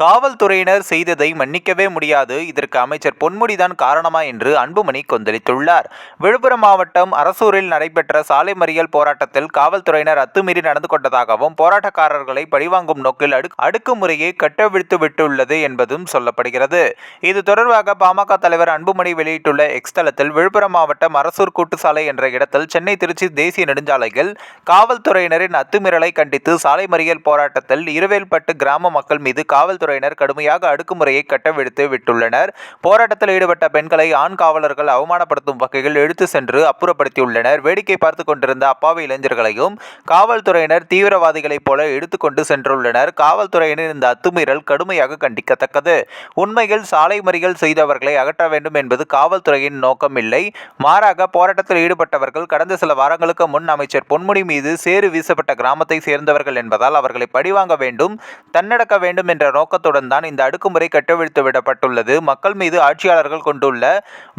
காவல்துறையினர் செய்ததை மன்னிக்கவே முடியாது. இதற்கு அமைச்சர் பொன்முடிதான் காரணமா என்று அன்புமணி கொந்தளித்துள்ளார். விழுப்புரம் மாவட்டம் அரசூரில் நடைபெற்ற சாலை மறியல் போராட்டத்தில் காவல்துறையினர் அத்துமீறி நடந்து கொண்டதாகவும் போராட்டக்காரர்களை பழிவாங்கும் நோக்கில் அடு அடுக்குமுறையை கட்டவிழ்த்து விட்டுள்ளது என்பதும் சொல்லப்படுகிறது. இது தொடர்பாக பாமக தலைவர் அன்புமணி வெளியிட்டுள்ள எக்ஸ் தளத்தில் விழுப்புரம் மாவட்டம் அரசூர் கூட்டுசாலை என்ற இடத்தில் சென்னை திருச்சி தேசிய நெடுஞ்சாலையில் காவல்துறையினரின் அத்துமீறலை கண்டித்து சாலை மறியல் போராட்டத்தில் இருவேல்பட்டு கிராம மக்கள் மீது காவல்துறை காவல்துறையினர் கடுமையாக அடக்குமுறையை கட்டவிழ்த்து விட்டுள்ளனர். போராட்டத்தில் ஈடுபட்ட பெண்களை ஆண் காவலர்கள் அவமானப்படுத்தும் வகையில் இழுத்து சென்று அப்புறப்படுத்தியுள்ளனர். வேடிக்கை பார்த்து கொண்டிருந்த அப்பாவி இளைஞர்களையும் காவல்துறையினர் தீவிரவாதிகளைப் போல இழுத்துக்கொண்டு சென்றுள்ளனர். காவல்துறையினர் இந்த அத்துமீறல் கடுமையாக கண்டிக்கத்தக்கது. உண்மையில் சாலை மறியல் செய்தவர்களை அகற்ற வேண்டும் என்பது காவல்துறையின் நோக்கம் இல்லை மாறாக போராட்டத்தில் ஈடுபட்டவர்கள் கடந்த சில வாரங்களுக்கு முன் அமைச்சர் பொன்முடி மீது சேறு வீசப்பட்ட கிராமத்தை சேர்ந்தவர்கள் என்பதால் அவர்களை பழிவாங்க வேண்டும் தன்னடக்க வேண்டும் என்ற நோக்கத்துடன் தான் இந்த அடுக்குமுறை கட்டவிழ்த்து விடப்பட்டுள்ளது. மக்கள் மீது ஆட்சியாளர்கள் கொண்டுள்ள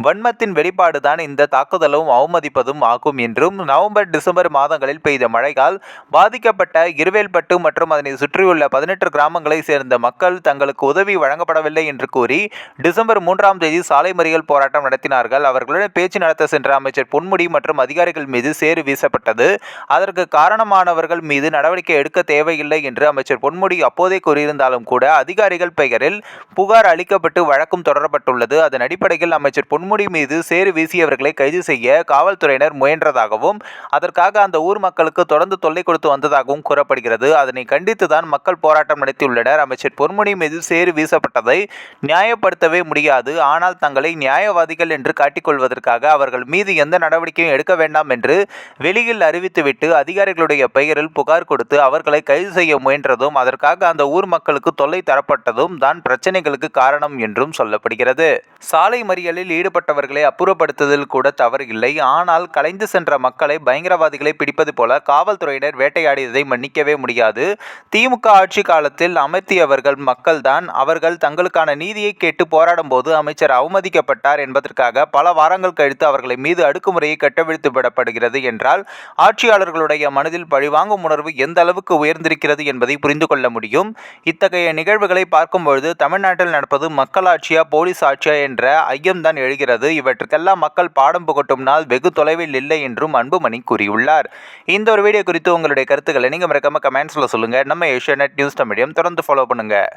வன்மத்தின் வெளிப்பாடு தான் இந்த தாக்குதலும் அவமதிப்பதும் ஆகும் என்றும் நவம்பர் டிசம்பர் மாதங்களில் பெய்த மழையால் பாதிக்கப்பட்ட இருவேல்பட்டு மற்றும் அதனை சுற்றியுள்ள பதினெட்டு கிராமங்களை சேர்ந்த மக்கள் தங்களுக்கு உதவி வழங்கப்படவில்லை என்று கூறி டிசம்பர் மூன்றாம் தேதி சாலை மறியல் போராட்டம் நடத்தினார்கள். அவர்களுடன் பேச்சு நடத்த சென்ற அமைச்சர் பொன்முடி மற்றும் அதிகாரிகள் மீது சேறு வீசப்பட்டது. அதற்கு காரணமானவர்கள் மீது நடவடிக்கை எடுக்க தேவையில்லை என்று அமைச்சர் பொன்முடி அப்போதே கூறியிருந்தாலும் கூட அதிகாரிகள் பெயரில் புகார் அளிக்கப்பட்டு வழக்கும் தொடரப்பட்டுள்ளது. அதன் அடிப்படையில் அமைச்சர் பொன்முடி மீது சேறு வீசியவர்களை கைது செய்ய காவல்துறையினர் முயன்றதாகவும் அதற்காக அந்த ஊர் மக்களுக்கு தொடர்ந்து தொல்லை கொடுத்து வந்ததாகவும் கூறப்படுகிறது. அதனை கண்டித்து தான் மக்கள் போராட்டம் நடத்தியுள்ளனர். அமைச்சர் பொன்முடி மீது சேறு வீசப்பட்டதை நியாயப்படுத்தவே முடியாது. ஆனால் தங்களை நியாயவாதிகள் என்று காட்டிக்கொள்வதற்காக அவர்கள் மீது எந்த நடவடிக்கையும் எடுக்க வேண்டாம் என்று வெளியில் அறிவித்துவிட்டு அதிகாரிகளுடைய பெயரில் புகார் கொடுத்து அவர்களை கைது செய்ய முயன்றதும் அதற்காக அந்த ஊர் மக்களுக்கு தொல்லை தரப்பட்டதும் தான் பிரச்சனைகளுக்கு காரணம் என்றும் சொல்லப்படுகிறது. சாலை மறியலில் ஈடுபட்டவர்களை அப்புறப்படுத்துதல் கூட தவறு இல்லை ஆனால் கலைந்து சென்ற மக்களை பயங்கரவாதிகளை பிடிப்பது போல காவல்துறையினர் வேட்டையாடியதை மன்னிக்கவே முடியாது. திமுக ஆட்சி காலத்தில் அமர்த்தியவர்கள் மக்கள்தான். அவர்கள் தங்களுக்கான நீதியை கேட்டு போராடும் போது அமைச்சர் அவமதிக்கப்பட்டார் என்பதற்காக பல வாரங்கள் கழித்து அவர்களை மீது அடுக்குமுறையை கட்டவிழ்த்து விடப்படுகிறது என்றால் ஆட்சியாளர்களுடைய மனதில் பழிவாங்கும் உணர்வு எந்த அளவுக்கு உயர்ந்திருக்கிறது என்பதை புரிந்து கொள்ள முடியும். இத்தகைய நிகழ்வுகளை பார்க்கும்பொழுது தமிழ்நாட்டில் நடப்பது மக்களாட்சியா போலீஸ் ஆட்சியா என்ற ஐயம்தான் எழுகிறது. இவற்றுக்கெல்லாம் மக்கள் பாடம் புகட்டும் நாள் வெகு தொலைவில் இல்லை என்றும் அன்புமணி கூறியுள்ளார். இந்த ஒரு வீடியோ குறித்து உங்களுடைய கருத்துக்களை நீங்கள் மறக்காம கமெண்ட்ஸில் சொல்லுங்கள் நம்ம ஏஷியா நியூஸ் தமிழியம் தொடர்ந்து ஃபாலோ பண்ணுங்கள்